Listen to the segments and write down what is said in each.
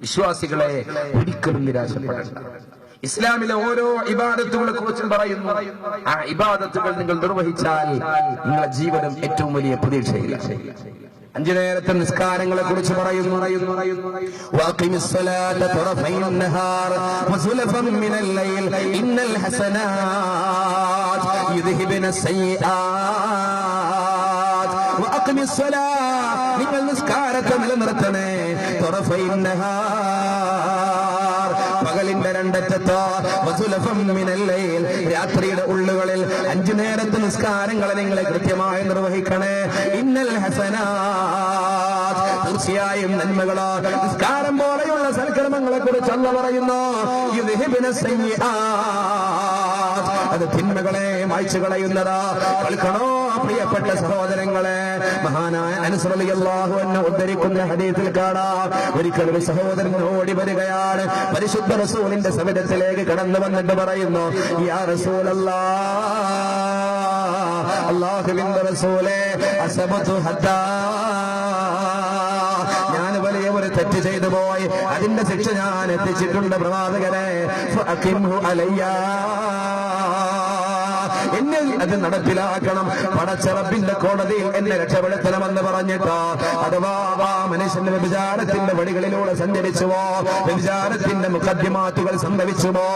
വിശ്വാസികളെ ഒരിക്കലും നിരാശപ്പെടേണ്ട. ഇസ്ലാമിലെ ഓരോ ഇബാദത്തുകളെ കുറിച്ചും പറയുന്നു. ആ ഇബാദത്തുകൾ നിങ്ങൾ നിർവഹിച്ചാൽ നിങ്ങളുടെ ജീവനം ഏറ്റവും വലിയ പ്രതീക്ഷയില്ല. അഞ്ചു നേരത്തെ നിസ്കാരങ്ങളെ കുറിച്ച് പറയുന്നു നിങ്ങൾ നിസ്കാരത്തെ നിലനിർത്തണേ. പകലിന്റെ രണ്ടറ്റത്തോ രാത്രിയുടെ ഉള്ളുകളിൽ അഞ്ചു നേരത്തെ നിസ്കാരങ്ങളെ നിങ്ങളെ കൃത്യമായി നിർവഹിക്കണേ. ഇന്നൽ ഹസന തീർച്ചയായും നന്മകളോ നിസ്കാരം പോലെയുള്ള സൽക്രമങ്ങളെ കുറിച്ച് അന്ന് പറയുന്നു. അത് തിന്മകളെ മായ്ച്ചു കളയുന്നതാ. കേൾക്കണോ പ്രിയപ്പെട്ട സഹോദരങ്ങളെ? മഹാനായ അനുസറിയാഹു എന്നെ ഉദ്ധരിക്കുന്ന ഹദീത്തിൽ കാണാം. ഒരിക്കൽ ഒരു സഹോദരൻ ഓടി വരികയാണ്. പരിശുദ്ധ റസൂലിന്റെ സമിതത്തിലേക്ക് കടന്നു വന്നിട്ട് പറയുന്നു യാ അള്ളാഹുവിന്റെ റസൂലെ അസബത്തു ഞാൻ വലിയ ഒരു തെറ്റ് ചെയ്തു പോയി. അതിന്റെ ശിക്ഷ ഞാൻ എത്തിച്ചിട്ടുണ്ട് എന്നെ അത് നടപ്പിലാക്കണം. പടച്ചറപ്പിന്റെ കോടതിയിൽ എന്നെ രക്ഷപ്പെടുത്തണമെന്ന് പറഞ്ഞിട്ടോ. അഥവാ മനുഷ്യന്റെ വ്യഭിചാരത്തിന്റെ വഴികളിലൂടെ സഞ്ചരിച്ചുവോ വ്യഭിചാരത്തിന്റെ മുഖദ്യമാറ്റുകൾ സംഭവിച്ചുവോ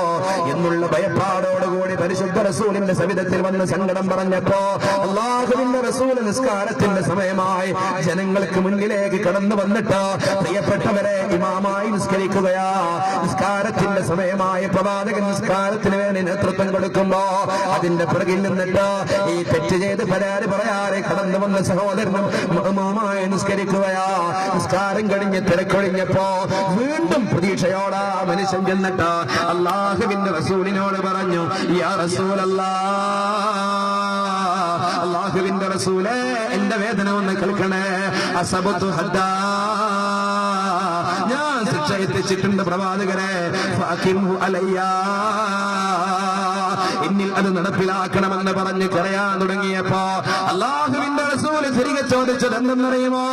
എന്നുള്ള ഭയപ്പാടോടുകൂടി പരിശുദ്ധ റസൂലിന്റെ സവിധത്തിൽ വന്ന് സങ്കടം പറഞ്ഞപ്പോ അള്ളാഹുവിന്റെ റസൂൽ നിസ്കാരത്തിന്റെ സമയമായി ജനങ്ങൾക്ക് മുന്നിലേക്ക് കടന്നു വന്നിട്ട് പ്രിയപ്പെട്ടവരെ ഇമാമായി നിസ്കരിക്കുകയാ. നിസ്കാരത്തിന്റെ സമയമായ പ്രവാചകൻ നിസ്കാരത്തിന് വേണ്ടി നേതൃത്വം കൊടുക്കുമ്പോ അതിന്റെ പിറകിൽ നിന്നിട്ട് ഈ തെറ്റ് ചെയ്ത് പരാതി പറയാതെ കടന്നു വന്ന സഹോദരനും മാമായി നിസ്കരിക്കുകയാ. നിസ്കാരം കഴിഞ്ഞ് തിരക്കൊഴിഞ്ഞപ്പോ വീണ്ടും പ്രതീക്ഷയോടാ മനുഷ്യൻ ചെന്നിട്ട് അള്ളാഹുവിന്റെ റസൂലിനോട് പറഞ്ഞു യാ റസൂലല്ലാ അള്ളാഹുവിന്റെ റസൂലേ എന്റെ വേദന ഒന്ന് കേൾക്കണേ. അസബത്തു ഹദ്ദാ ഞാൻ ശിക്ഷ എത്തിച്ചിട്ടുണ്ട് പ്രവാചകരെ. അലയ്യാ. എന്നിൽ അത് നടപ്പിലാക്കണമെന്ന് പറഞ്ഞ് കരയാൻ തുടങ്ങിയപ്പോ അള്ളാഹുവിന്റെ റസൂൽ തിരികെ ചോദിച്ചത് എന്തെന്നറിയുമോ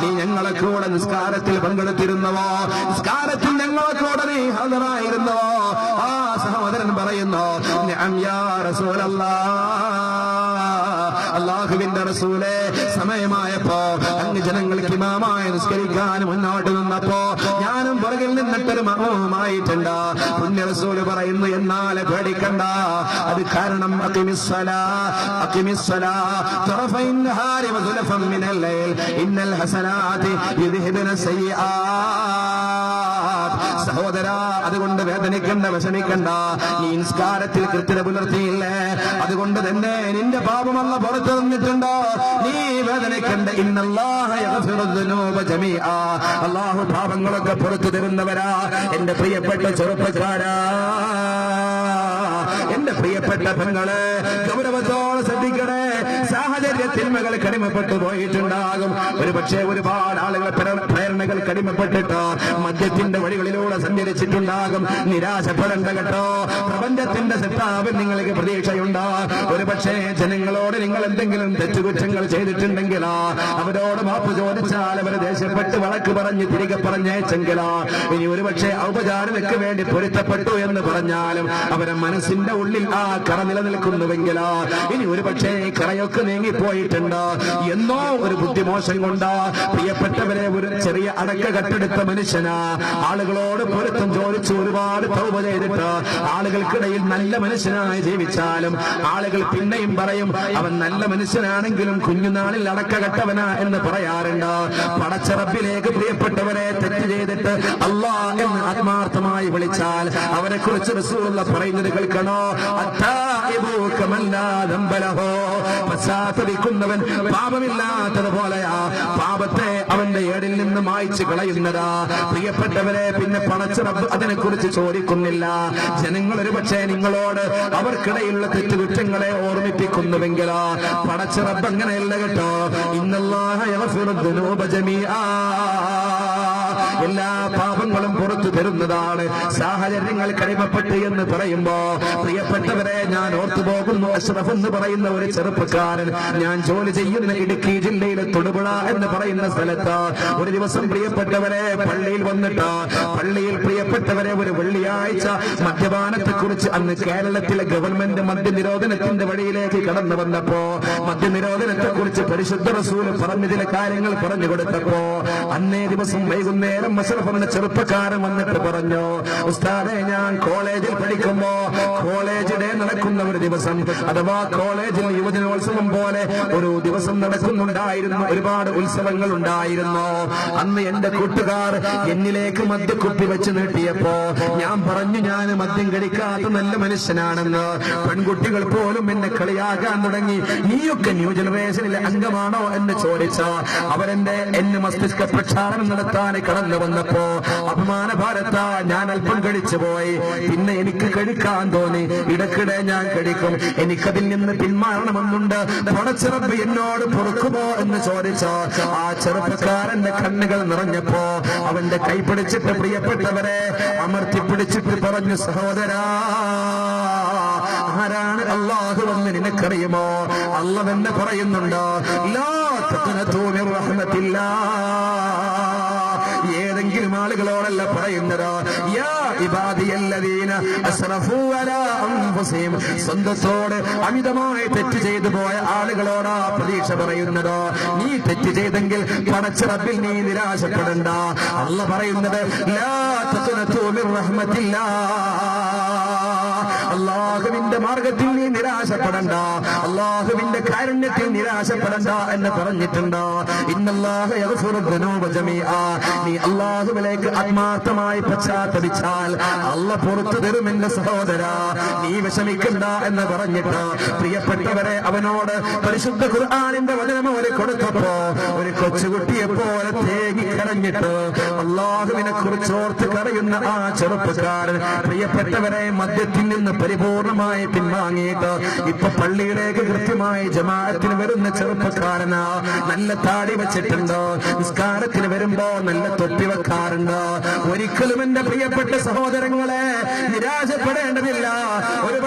നീ ഞങ്ങളെ കൂടെ നിസ്കാരത്തിൽ പങ്കെടുത്തിരുന്നവോ? നിസ്കാരത്തിൽ ഞങ്ങളെ കൂടെ നീ ഹദറായിരുന്നവോ ആ സഹോദരൻ പറയുന്നു ഞാൻ യാ റസൂലല്ലാ. അള്ളാഹുവിന്റെ റസൂലെ സമയമായപ്പോ അങ്ങ് ജനങ്ങൾക്ക് ഇമാമായി നിസ്കരിക്കാൻ മുന്നോട്ട് നിന്നപ്പോ ഞാനും പുറകിൽ നിന്നിട്ടൊരു മകവുമായിട്ടുണ്ട് പുണ്യ റസൂൽ പറയുന്നു എന്നാൽ പേടിക്കണ്ട. അത് കാരണം ഇന്നൽ ഹസനാതി യുദ്ധിബിന സയ്യാ സഹോദര അതുകൊണ്ട് വേദനിക്കണ്ട വിഷമിക്കണ്ട. നീ നിസ്കാരത്തിൽ കൃത്യത പുലർത്തിയില്ലേ? അതുകൊണ്ട് തന്നെ നിന്റെ പാപമല്ല പുറത്തു തന്നിട്ടുണ്ടോ നീ വേദനിക്കണ്ട. അള്ളാഹു പാപങ്ങളൊക്കെ പുറത്തു തരുന്നവരാ. എന്റെ പ്രിയപ്പെട്ട ചെറുപ്പക്കാരാ. എന്റെ പ്രിയപ്പെട്ട പെങ്ങളെ ശ്രദ്ധിക്കണേ സാഹചര്യ തിന്മകൾ കടിമപ്പെട്ടു പോയിട്ടുണ്ടാകും. ഒരു പക്ഷേ ഒരുപാട് ആളുകൾ പ്രേരണകൾ കടിമപ്പെട്ടിട്ട് മദ്യത്തിന്റെ വഴികളിലൂടെ സഞ്ചരിച്ചിട്ടുണ്ടാകും. നിരാശപ്പെടേണ്ട കേട്ടോ. പ്രപഞ്ചത്തിന്റെ സെറ്റാവിൽ നിങ്ങൾക്ക് പ്രതീക്ഷയുണ്ട്. ഒരു പക്ഷേ ജനങ്ങളോട് നിങ്ങൾ എന്തെങ്കിലും തെറ്റുകുറ്റങ്ങൾ ചെയ്തിട്ടുണ്ടെങ്കിലാ അവരോട് മാപ്പ് ചോദിച്ചാൽ അവർ ദേഷ്യപ്പെട്ട് വഴക്ക് പറഞ്ഞ് തിരികെ പറഞ്ഞേച്ചെങ്കിലാ ഇനി ഒരു പക്ഷേ ഔപചാരികൾക്ക് വേണ്ടി പൊരുത്തപ്പെട്ടു എന്ന് പറഞ്ഞാലും അവരെ മനസ്സിന്റെ ഉള്ളിൽ ആ കറ നിലനിൽക്കുന്നുവെങ്കിൽ ഇനി ഒരു പക്ഷേ കറയൊക്കെ നീങ്ങിപ്പോയിട്ടുണ്ട് എന്നോ ഒരു ബുദ്ധിമോശം കൊണ്ട് പ്രിയപ്പെട്ടവരെ ഒരു ചെറിയ അടക്ക കെട്ടെടുത്ത മനുഷ്യന്. ആളുകളോട് പൊരുത്തം ചോദിച്ചു ഒരുപാട് തൗപ ചെയ്തിട്ട് ആളുകൾക്കിടയിൽ നല്ല മനുഷ്യനായി ജീവിച്ചാലും ആളുകൾ പിന്നെയും പറയും അവൻ നല്ല മനുഷ്യനാണെങ്കിലും കുഞ്ഞുനാളിൽ അടക്ക കെട്ടവനാ എന്ന് പറയാറുണ്ട്. പടച്ചറപ്പിലേക്ക് പ്രിയപ്പെട്ടവരെ തെറ്റ് ചെയ്തിട്ട് അല്ലാ എന്ന് ആത്മാർത്ഥമായി വിളിച്ചാൽ അവരെ കുറിച്ച് റസൂലുള്ള പറയുന്നത് കേൾക്കണോ? അത്താഇബു ദംബലഹോ പാപമില്ലാത്തതുപോലെയാ പാപത്തെ അവന്റെ ഏടിൽ നിന്ന് മായ്ച്ചു കളയുന്നതാ. പ്രിയപ്പെട്ടവരെ പിന്നെ പണച്ച അതിനെ കുറിച്ച് ചോദിക്കുന്നില്ല. ജനങ്ങൾ ഒരു പക്ഷേ നിങ്ങളോട് അവർക്കിടയിലുള്ള തെറ്റുകുറ്റങ്ങളെ ഓർമ്മിപ്പിക്കുന്നുവെങ്കിലോ. റബ്ബ് അങ്ങനെയല്ല കേട്ടോ. ഇന്നല്ലാഹ ജമീആ. എല്ലാ പാപങ്ങളും പുറത്തു തരുന്നതാണ്. സാഹചര്യങ്ങൾ കടിമപ്പെട്ട് എന്ന് പറയുമ്പോ പ്രിയപ്പെട്ടവരെ ഞാൻ ഓർത്തു പോകുന്നു അഷ്റഫ് എന്ന് പറയുന്ന ഒരു ചെറുപ്പക്കാരൻ ഞാൻ ജോലി ചെയ്യുന്ന ഇടുക്കി ജില്ലയിലെ തൊടുപുഴ എന്ന് പറയുന്ന സ്ഥലത്ത് ഒരു ദിവസം പ്രിയപ്പെട്ടവരെ പള്ളിയിൽ വന്നിട്ട് പള്ളിയിൽ പ്രിയപ്പെട്ടവരെ ഒരു വെള്ളിയാഴ്ച മദ്യപാനത്തെ കുറിച്ച് അന്ന് കേരളത്തിലെ ഗവൺമെന്റ് മദ്യനിരോധനത്തിന്റെ വഴിയിലേക്ക് കടന്നു വന്നപ്പോ മദ്യനിരോധനത്തെ കുറിച്ച് പരിശുദ്ധ റസൂൽ പറഞ്ഞ ചില കാര്യങ്ങൾ പറഞ്ഞു കൊടുത്തപ്പോ അന്നേ ദിവസം വൈകുന്നേരം എന്ന ചെറുപ്പക്കാരൻ വന്നിട്ട് പറഞ്ഞു ഉസ്താദെ ഞാൻ കോളേജിൽ പഠിക്കുമ്പോ കോളേജ് നടക്കുന്ന ഒരു ദിവസം അഥവാ കോളേജിൽ യുവജനോത്സവം പോലെ ഒരു ദിവസം നടക്കുന്നുണ്ടായിരുന്നു ഒരുപാട് ഉത്സവങ്ങൾ ഉണ്ടായിരുന്നു. അന്ന് എന്റെ കൂട്ടുകാർ എന്നിലേക്ക് മദ്യക്കുപ്പി വെച്ച് നീട്ടിയപ്പോ ഞാൻ പറഞ്ഞു ഞാൻ മദ്യം കഴിക്കാത്ത നല്ല മനുഷ്യനാണെന്ന്. പെൺകുട്ടികൾ പോലും എന്നെ കളിയാക്കാൻ തുടങ്ങി. നീയൊക്കെ ന്യൂ ജനറേഷനിലെ അംഗമാണോ? എന്ന് ചോദിച്ച അവരെന്റെ എന്നെ മസ്തിഷ്ക പ്രക്ഷാളനം നടത്താൻ കടന്നു വന്നപ്പോ അപമാന ഭാരത ഞാൻ അല്പം കഴിച്ചു പോയി. പിന്നെ എനിക്ക് കഴിക്കാൻ തോന്നി. ഇടക്കിടെ ഞാൻ കഴിക്കും. എനിക്കതിൽ നിന്ന് പിന്മാറണമെന്നുണ്ട്. പടച്ചിറപ്പ് എന്നോട് പൊറുക്കുമോ എന്ന് ചോദിച്ച ആ ചെറുപ്പക്കാരന്റെ കണ്ണുകൾ നിറഞ്ഞപ്പോ അവന്റെ കൈ പിടിച്ചിട്ട് പ്രിയപ്പെട്ടവരെ അമർത്തി പിടിച്ചിട്ട് പറഞ്ഞു സഹോദരാ ആരാണ് അള്ളാഹു എന്ന് നിനക്കറിയുമോ? അല്ല തന്നെ പറയുന്നുണ്ട് ലാ മിർ റഹ്മത്തില്ലാ. ആളുകളോടല്ല പറയുന്നത്. സ്വന്തത്തോട് അമിതമായി തെറ്റ് ചെയ്തു പോയ ആളുകളോടാ പ്രതീക്ഷ പറയുന്നത്. നീ തെറ്റ് ചെയ്തെങ്കിൽ പടച്ച നീ നിരാശപ്പെടണ്ട. അല്ല പറയുന്നത് ലാ തഖ്നതൂ മിർ റഹ്മത്തില്ലാ. അള്ളാഹുവിന്റെ മാർഗത്തിൽ നീ നിരാശപ്പെടണ്ട. അള്ളാഹുവിന്റെ കാരുണ്യത്തിൽ നിരാശപ്പെടണ്ട എന്ന് പറഞ്ഞിട്ടുണ്ട്. നീ ആത്മാർത്ഥമായി പശ്ചാത്തപിച്ചാൽ അല്ല പുറത്തു തരും എന്റെ സഹോദര. നീ വിഷമിക്കണ്ട എന്ന് പറഞ്ഞിട്ട് പ്രിയപ്പെട്ടവരെ അവനോട് പരിശുദ്ധ ഖുർആാനിന്റെ വചനം അവർ കൊടുത്തപ്പോ ഒരു കൊച്ചുകുട്ടിയെ പോലെ തേങ്ങി കരഞ്ഞിട്ട് അള്ളാഹുവിനെ കുറിച്ചോർത്ത് കരയുന്ന ആ ചെറുപ്പക്കാരൻ പ്രിയപ്പെട്ടവരെ മദ്യത്തിൽ നിന്ന് പരിപൂർണമായി പിൻവാങ്ങിയിട്ട് ഇപ്പൊ പള്ളിയിലേക്ക് കൃത്യമായി ജമാഅത്തിന് വരുന്ന ചെറുപ്പക്കാരന് നല്ല താടി വെച്ചിട്ടുണ്ട്. നിസ്കാരത്തിന് വരുമ്പോ നല്ല തൊപ്പി വെക്കാറുണ്ട്. ഒരിക്കലും എന്റെ പ്രിയപ്പെട്ട സഹോദരങ്ങളെ നിരാശപ്പെടേണ്ടതില്ല. ഒരു